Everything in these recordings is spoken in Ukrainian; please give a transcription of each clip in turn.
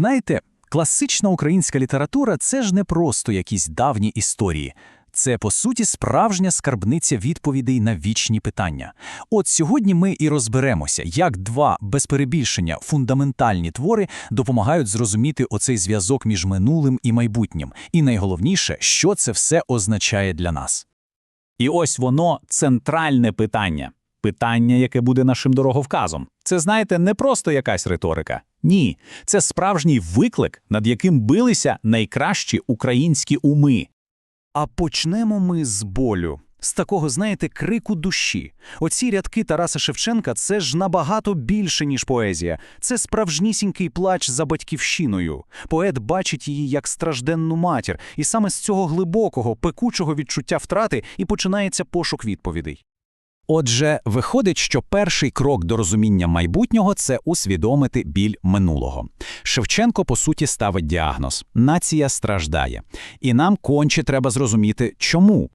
Знаєте, класична українська література це ж не просто якісь давні історії. Це, по суті, справжня скарбниця відповідей на вічні питання. От сьогодні ми і розберемося, як два, без перебільшення, фундаментальні твори допомагають зрозуміти оцей зв'язок між минулим і майбутнім. І найголовніше, що це все означає для нас. І ось воно центральне питання. Питання, яке буде нашим дороговказом. Це, знаєте, не просто якась риторика. Ні, це справжній виклик, над яким билися найкращі українські уми. А почнемо ми з болю. З такого, знаєте, крику душі. Оці рядки Тараса Шевченка це ж набагато більше, ніж поезія. Це справжнісінький плач за батьківщиною. Поет бачить її як стражденну матір, і саме з цього глибокого, пекучого відчуття втрати і починається пошук відповідей. Отже, виходить, що перший крок до розуміння майбутнього це усвідомити біль минулого. Шевченко, по суті, ставить діагноз: нація страждає. І нам конче треба зрозуміти, чому.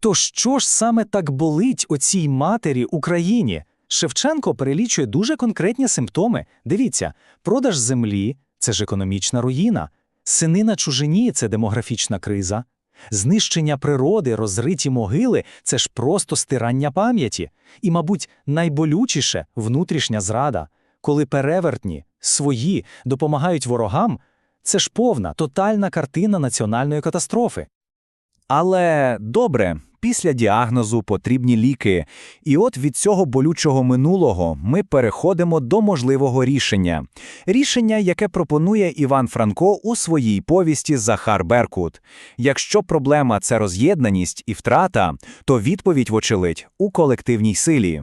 То що ж саме так болить оцій матері Україні? Шевченко перелічує дуже конкретні симптоми. Дивіться, продаж землі це ж економічна руїна, сини на чужині це демографічна криза, знищення природи, розриті могили це ж просто стирання пам'яті. І, мабуть, найболючіше внутрішня зрада, коли перевертні, свої допомагають ворогам, це ж повна, тотальна картина національної катастрофи. Але добре, після діагнозу потрібні ліки. І от від цього болючого минулого ми переходимо до можливого рішення. Рішення, яке пропонує Іван Франко у своїй повісті Захар Беркут. Якщо проблема це роз'єднаність і втрата, то відповідь, вочевидь, у колективній силі.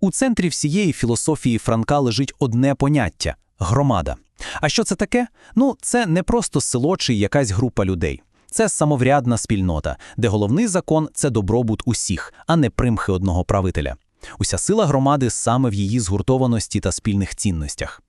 У центрі всієї філософії Франка лежить одне поняття громада. А що це таке? Ну, це не просто село чи якась група людей. Це самоврядна спільнота, де головний закон це добробут усіх, а не примхи одного правителя. Уся сила громади саме в її згуртованості та спільних цінностях.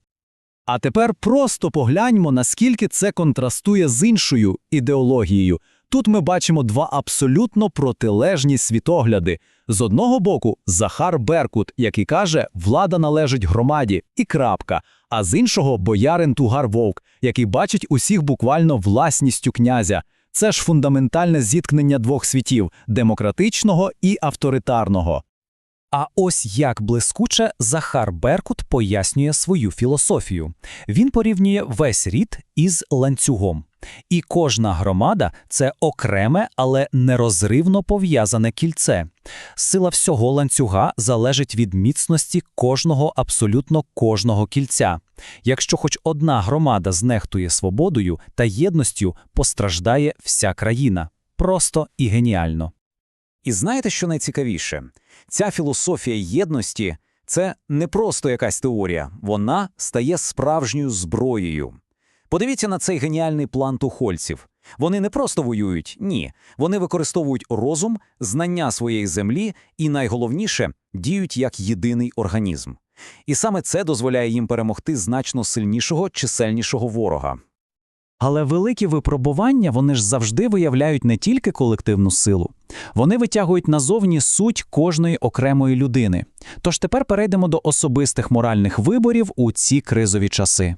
А тепер просто погляньмо, наскільки це контрастує з іншою ідеологією. Тут ми бачимо два абсолютно протилежні світогляди. З одного боку, Захар Беркут, який каже, влада належить громаді і крапка. А з іншого боярин Тугар Вовк, який бачить усіх буквально власністю князя. Це ж фундаментальне зіткнення двох світів демократичного і авторитарного. А ось як блискуче Захар Беркут пояснює свою філософію. Він порівнює весь рід із ланцюгом. І кожна громада це окреме, але нерозривно пов'язане кільце. Сила всього ланцюга залежить від міцності кожного абсолютно кожного кільця. Якщо хоч одна громада знехтує свободою та єдністю, постраждає вся країна. Просто і геніально. І знаєте, що найцікавіше? Ця філософія єдності це не просто якась теорія, вона стає справжньою зброєю. Подивіться на цей геніальний план тухольців. Вони не просто воюють, ні. Вони використовують розум, знання своєї землі і, найголовніше, діють як єдиний організм. І саме це дозволяє їм перемогти значно сильнішого чисельнішого ворога. Але великі випробування вони ж завжди виявляють не тільки колективну силу, вони витягують назовні суть кожної окремої людини. Тож тепер перейдемо до особистих моральних виборів у ці кризові часи.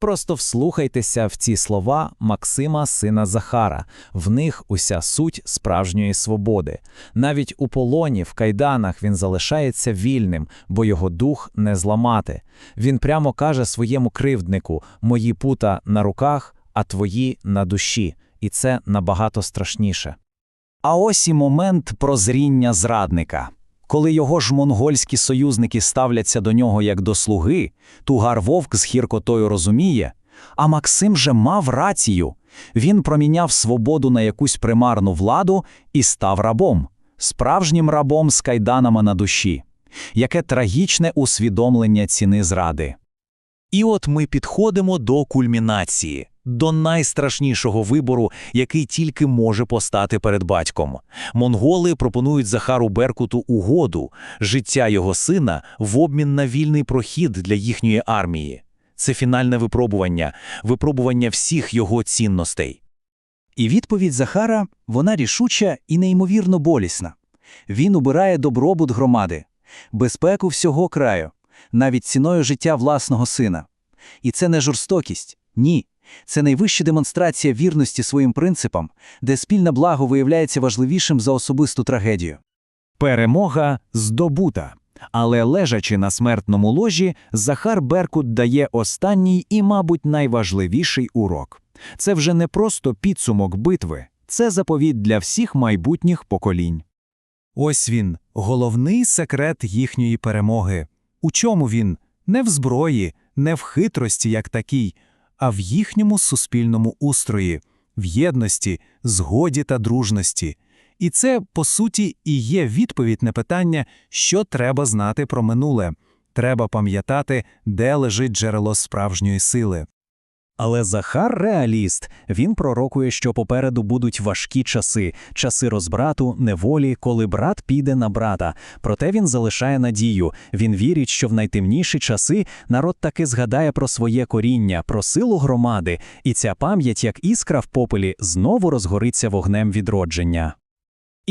Просто вслухайтеся в ці слова Максима, сина Захара, в них уся суть справжньої свободи. Навіть у полоні, в кайданах він залишається вільним, бо його дух не зламати. Він прямо каже своєму кривднику: Мої пута на руках, а твої на душі, і це набагато страшніше. А ось і момент прозріння зрадника. Коли його ж монгольські союзники ставляться до нього як до слуги, тугар вовк з гіркотою розуміє, а Максим же мав рацію. Він проміняв свободу на якусь примарну владу і став рабом, справжнім рабом з кайданами на душі. Яке трагічне усвідомлення ціни зради. І от ми підходимо до кульмінації, до найстрашнішого вибору, який тільки може постати перед батьком. Монголи пропонують Захару Беркуту угоду, життя його сина в обмін на вільний прохід для їхньої армії. Це фінальне випробування, випробування всіх його цінностей. І відповідь Захара вона рішуча і неймовірно болісна. Він убирає добробут громади, безпеку всього краю, навіть ціною життя власного сина. І це не жорстокість. Ні. Це найвища демонстрація вірності своїм принципам, де спільне благо виявляється важливішим за особисту трагедію. Перемога здобута. Але лежачи на смертному ложі, Захар Беркут дає останній і, мабуть, найважливіший урок. Це вже не просто підсумок битви, це заповіт для всіх майбутніх поколінь. Ось він, головний секрет їхньої перемоги. У чому він? Не в зброї, не в хитрості як такій, а в їхньому суспільному устрої, в єдності, згоді та дружності. І це, по суті, і є відповідь на питання, що треба знати про минуле. Треба пам'ятати, де лежить джерело справжньої сили. Але Захар реаліст. Він пророкує, що попереду будуть важкі часи, часи розбрату, неволі, коли брат піде на брата. Проте він залишає надію. Він вірить, що в найтемніші часи народ таки згадає про своє коріння, про силу громади, і ця пам'ять, як іскра в попелі, знову розгориться вогнем відродження.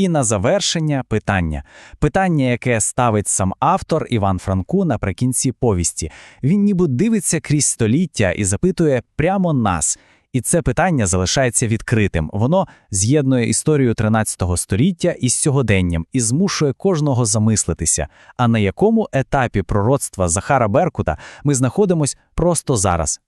І на завершення питання. Питання, яке ставить сам автор Іван Франку наприкінці повісті. Він ніби дивиться крізь століття і запитує прямо нас. І це питання залишається відкритим. Воно з'єднує історію 13 століття із сьогоденням і змушує кожного замислитися. А на якому етапі пророцтва Захара Беркута ми знаходимось просто зараз,